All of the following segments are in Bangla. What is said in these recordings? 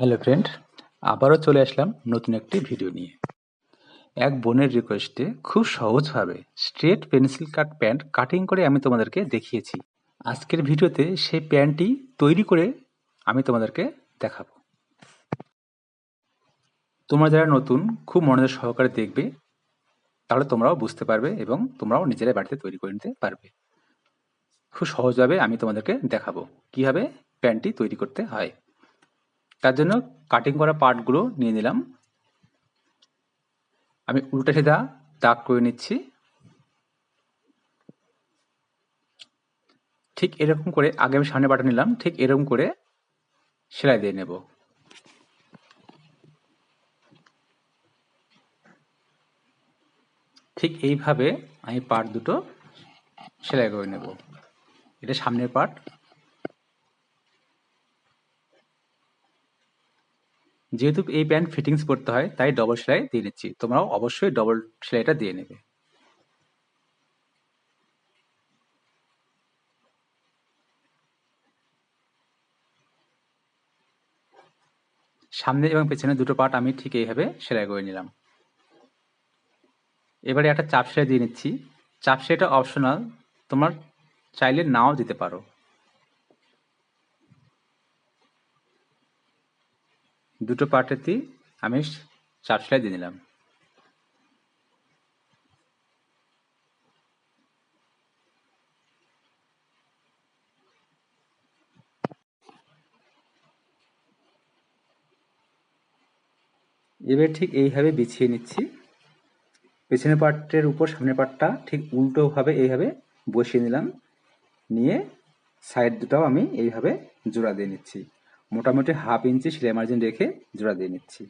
হ্যালো ফ্রেন্ড আবারও চলে আসলাম নতুন একটি ভিডিও নিয়ে। এক বোনের রিকোয়েস্টে খুব সহজভাবে straight pencil cut pant cutting করে আমি তোমাদেরকে দেখিয়েছি। আজকের ভিডিওতে সেই প্যান্টটি তৈরি করে আমি তোমাদেরকে দেখাবো। তোমরা যারা নতুন, খুব মনোযোগ সহকারে দেখবে, তাহলে তোমরাও বুঝতে পারবে এবং তোমরাও নিজেরাই বাড়িতে তৈরি করে নিতে পারবে। খুব সহজভাবে আমি তোমাদেরকে দেখাবো কীভাবে প্যান্টটি তৈরি করতে হয়। তার জন্য কাটিং করা পার্টগুলো নিয়ে নিলাম। আমি উল্টা সিধা দাগ করে নিচ্ছি। ঠিক এরকম করে আগে আমি সামনে বাটা নিলাম, ঠিক এরকম করে সেলাই দিয়ে নেব। ঠিক এইভাবে আমি পার্ট দুটো সেলাই করে নেব। এটা সামনের পার্ট যেহেতু এই প্যান্ট ফিটিংস করতে হয়, তাই ডবল সেলাই দিয়ে নিচ্ছি। তোমরাও অবশ্যই ডবল সেলাইটা দিয়ে নেবে। সামনে এবং পেছনে দুটো পার্ট আমি ঠিক এইভাবে সেলাই করে নিলাম। এবারে একটা চাপ সেলাই দিয়ে নিচ্ছি। চাপ সেলাইটা অপশনাল তোমার চাইলে নাও দিতে পারো। দুটো পার্টেতেই আমি চাপ সেলাই দিয়ে নিলাম। এবার ঠিক এইভাবে বিছিয়ে নিচ্ছি। পেছনের পার্টের উপর সামনের পার্টটা ঠিক উল্টোভাবে এইভাবে বসিয়ে নিলাম। নিয়ে সাইড দুটাও আমি এইভাবে জোড়া দিয়ে নিচ্ছি। মোটামুটি হাফ ইঞ্চি সেলাই মার্জিন রেখে জোড়া দিয়ে নিচ্ছি।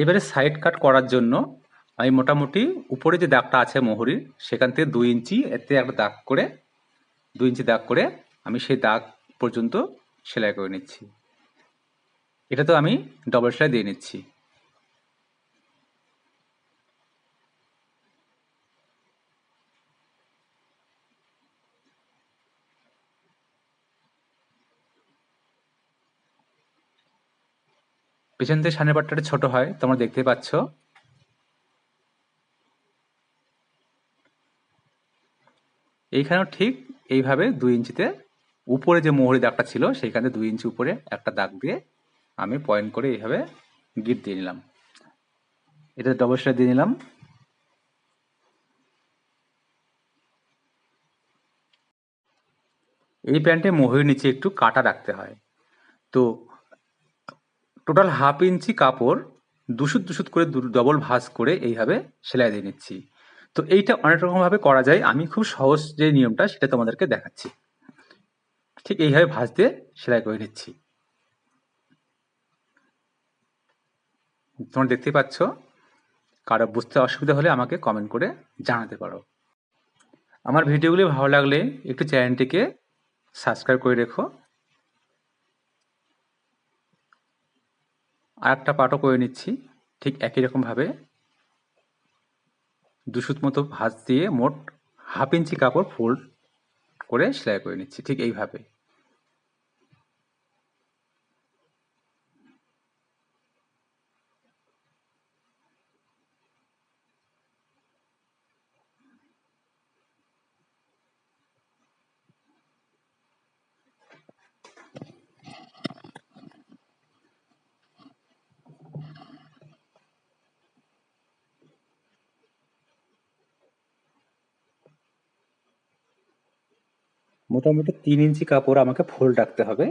এবারে সাইড কাট করার জন্য আমি মোটামুটি উপরে যে দাগটা আছে মোহরির, সেখান থেকে দুই ইঞ্চি এতে একটা দাগ করে, দুই ইঞ্চি দাগ করে আমি সেই দাগ পর্যন্ত সেলাই করে নিচ্ছি। এটা তো আমি ডবল সেলাই দিয়ে নিচ্ছি। পেছন থেকে সামনের পাটটা ছোট হয়, তোমরা দেখতে পাচ্ছ। এইখানেও ঠিক এইভাবে দুই ইঞ্চিতে উপরে যে মোহরি দাগটা ছিল, সেইখানে দুই ইঞ্চি উপরে একটা দাগ দিয়ে আমি পয়েন্ট করে এইভাবে গিট দিয়ে নিলাম। এটা ডবল সেলাই দিয়ে নিলাম। এই প্যান্টে মোহরির নিচে একটু কাটা রাখতে হয়। তো টোটাল হাফ ইঞ্চি কাপড় দুশুত দুশুত করে ডবল ভাঁজ করে এইভাবে সেলাই দিয়ে নিচ্ছি। তো এইটা অনেক রকমভাবে করা যায়। আমি খুব সহজ যে নিয়মটা, সেটা তোমাদেরকে দেখাচ্ছি। ঠিক এইভাবে ভাঁজ দিয়ে সেলাই করে নিচ্ছি। তোমরা দেখতে পাচ্ছ, কারও বুঝতে অসুবিধা হলে আমাকে কমেন্ট করে জানাতে পারো। আমার ভিডিওগুলি ভালো লাগলে একটু চ্যানেলটিকে সাবস্ক্রাইব করে রেখো। আর একটা পাটও করে নিচ্ছি, ঠিক একই রকমভাবে। দুশুত মতো ভাঁজ দিয়ে মোট হাফ ইঞ্চি কাপড় ফোল্ড করে সেলাই করে নিচ্ছি ঠিক এইভাবে মোটামুটি তিন ইঞ্চি কাপড় আমাকে ফোল্ড রাখতে হবে।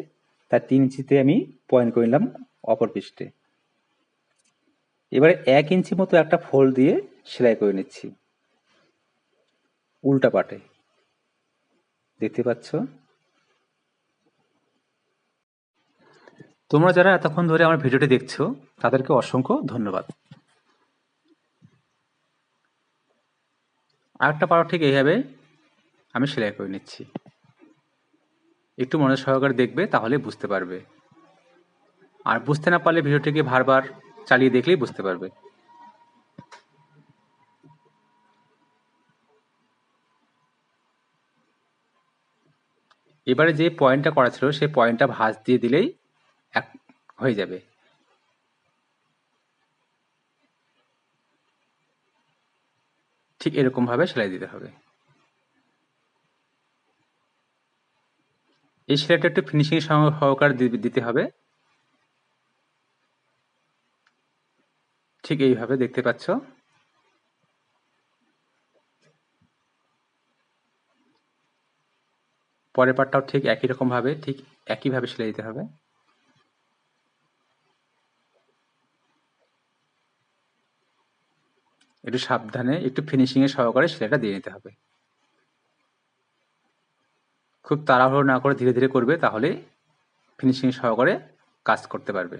তার তিন ইঞ্চিতে আমি পয়েন্ট করে নিলাম অপর পৃষ্ঠে এবারে এক ইঞ্চি মতো একটা ফোল্ড দিয়ে সেলাই করে নিচ্ছি। উল্টা পাটে। দেখতে পাচ্ছ? তোমরা যারা এতক্ষণ ধরে আমার ভিডিওটি দেখছ, তাদেরকে অসংখ্য ধন্যবাদ। আরেকটা পাড়া ঠিক এইভাবে আমি সেলাই করে নিচ্ছি। একটু মনে সহকারে দেখবে, তাহলে বুঝতে পারবে। আর বুঝতে না পারলে ভিডিওটিকে বারবার চালিয়ে দেখলেই বুঝতে পারবে। এবারে যে পয়েন্টটা করা ছিল, সেই পয়েন্টটা ভাঁজ দিয়ে দিলেই এক হয়ে যাবে। ঠিক এরকম ভাবে সেলাই দিতে হবে। এই সেলাইটা একটু ফিনিশিং সহকারে দিতে হবে। ঠিক এইভাবে দেখতে পাচ্ছ। পরের পাটটাও ঠিক একই রকম ভাবে ঠিক একইভাবে সেলাই দিতে হবে। একটু সাবধানে, একটু ফিনিশিং এর সহকারে সেলাইটা দিয়ে নিতে হবে। খুব তাড়াহুড়ো না করে ধীরে ধীরে করবে, তাহলে ফিনিশিং সহকারে কাজ করতে পারবে।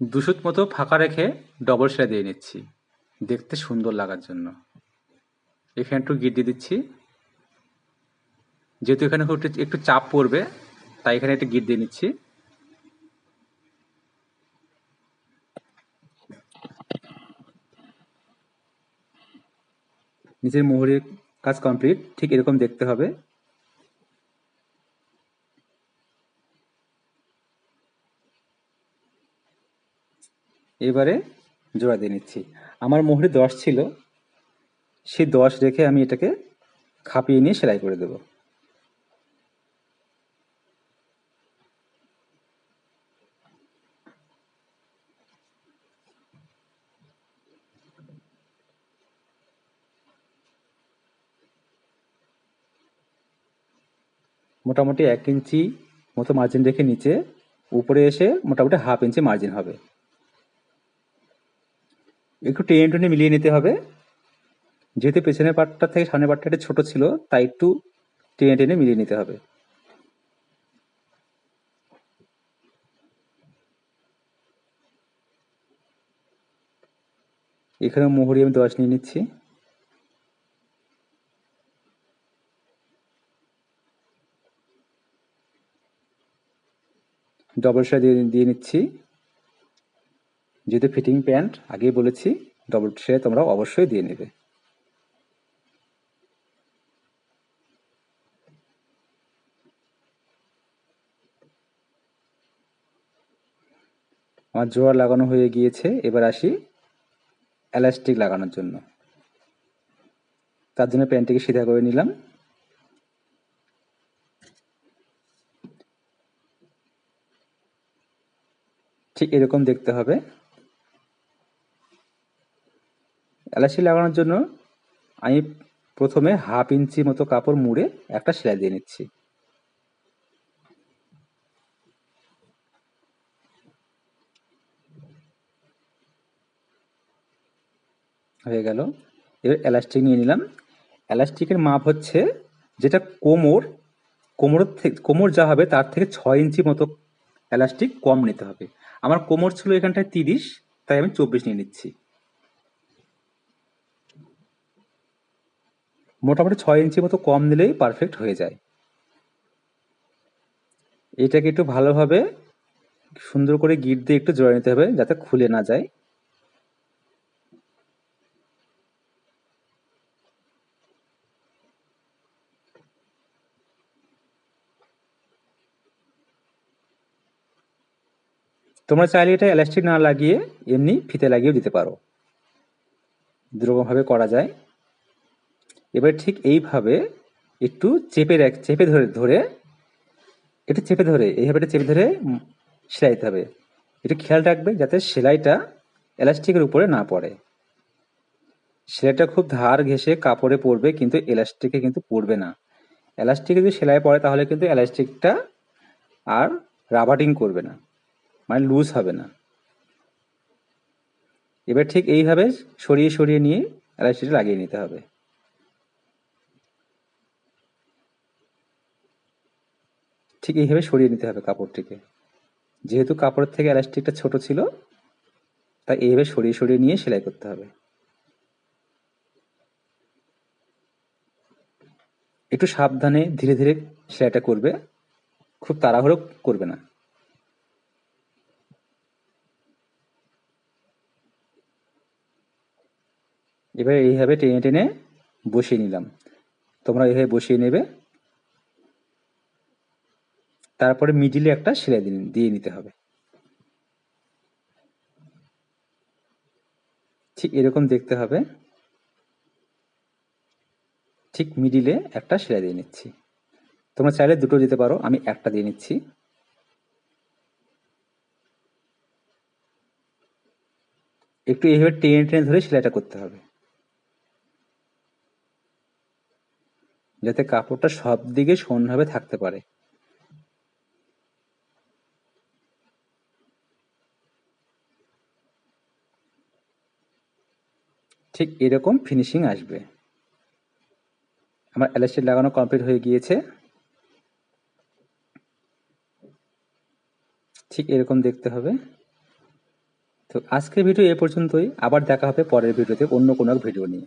দুশুত মতো ফাঁকা রেখে ডবল সেলাই দিয়ে নিচ্ছি। দেখতে সুন্দর লাগার জন্য। এখানে একটু গিট দিয়ে দিচ্ছি। যেহেতু এখানে একটু একটু চাপ পড়বে, তাই এখানে একটু গিট দিয়ে নিচ্ছি। নিচের মোহরের কাজ কমপ্লিট ঠিক এরকম দেখতে হবে। এবারে জোড়া দিয়ে নিচ্ছি। আমার মোহরে দশ ছিল, সেই দশ রেখে আমি এটাকে খাপিয়ে নিয়ে সেলাই করে দেব। মোটামুটি এক ইঞ্চি মতো মার্জিন রেখে নিচে, উপরে এসে মোটামুটি হাফ ইঞ্চি মার্জিন হবে। একটু টেনে টেনে মিলিয়ে নিতে হবে। যেহেতু পেছনের পাটটা থেকে সামনের পাটটা একটু ছোটো ছিল, তাই একটু টেনে টেনে মিলিয়ে নিতে হবে। এখানে মোহরি আমি দশ নিয়ে নিচ্ছি। ডবল সেলাই দিয়ে দিয়ে নিচ্ছি। যেহেতু ফিটিং প্যান্ট আগেই বলেছি ডবল সেলাই তোমরা অবশ্যই দিয়ে নেবে। আমার জোড়া লাগানো হয়ে গিয়েছে, এবার আসি এলাস্টিক লাগানোর জন্য। তার জন্য প্যান্টটিকে সিধা করে নিলাম। ঠিক এরকম দেখতে হবে। এলাচি লাগানোর জন্য আমি প্রথমে হাফ ইঞ্চি মতো কাপড় মুড়ে একটা সেলাই দিয়ে নিচ্ছি। হয়ে গেল। এবার এলাস্টিক নিয়ে নিলাম। এলাস্টিকের মাপ হচ্ছে যেটা কোমর কোমর থেকে কোমর যা হবে তার থেকে ছয় ইঞ্চি মতো এলাস্টিক কম নিতে হবে। আমার কোমর ছিল এখানটায় তিরিশ, তাই আমি চব্বিশ নিয়ে নিচ্ছি। মোটামুটি ছয় ইঞ্চি মতো কম নিলেই পারফেক্ট হয়ে যায়। এটাকে একটু ভালোভাবে সুন্দর করে গিট দিয়ে একটু জড়ে নিতে হবে যাতে খুলে না যায়। তোমরা চাইলে এটা এলাস্টিক না লাগিয়ে এমনি ফিতে লাগিয়েও দিতে পারো। দুরকমভাবে করা যায়। এবার ঠিক এইভাবে একটু চেপে রাখ, চেপে ধরে ধরে, একটু চেপে ধরে, এইভাবে এটা চেপে ধরে সেলাই দিতে হবে। একটু খেয়াল রাখবে যাতে সেলাইটা এলাস্টিকের উপরে না পড়ে। সেলাইটা খুব ধার ঘেঁষে কাপড়ে পড়বে কিন্তু এলাস্টিকে কিন্তু পড়বে না। এলাস্টিকে যদি সেলাই পড়ে তাহলে কিন্তু এলাস্টিকটা আর রাবাটিং করবে না। মানে লুজ হবে না। এবার ঠিক এইভাবে সরিয়ে সরিয়ে নিয়ে এলাস্টিকটা লাগিয়ে নিতে হবে। ঠিক এইভাবে সরিয়ে নিতে হবে কাপড়টিকে। যেহেতু কাপড়ের থেকে এলাস্টিকটা ছোট ছিল, তাই এইভাবে সরিয়ে সরিয়ে নিয়ে সেলাই করতে হবে। একটু সাবধানে ধীরে ধীরে সেলাইটা করবে, খুব তাড়াহুড়ো করবে না। এবার এইভাবে টেনে টেনে বসিয়ে নিলাম। তোমরা এইভাবে বসিয়ে নেবে। তারপরে মিডিলে একটা সেলাই দিয়ে- নিতে হবে। ঠিক এরকম দেখতে হবে। ঠিক মিডিলে একটা সেলাই দিয়ে নিচ্ছি। তোমরা চাইলে দুটো দিতে পারো, আমি একটা দিয়ে নিচ্ছি। একটু এইভাবে টেনে টেনে ধরে সেলাইটা করতে হবে। যাতে কাপড়টা সব দিকে সমানভাবে থাকতে পারে। ঠিক এরকম ফিনিশিং আসবে। আমার এলাস্টিক লাগানো কমপ্লিট হয়ে গিয়েছে। ঠিক এরকম দেখতে হবে। তো আজকের ভিডিও এ পর্যন্তই। আবার দেখা হবে পরের ভিডিওতে অন্য কোনো ভিডিও নিয়ে।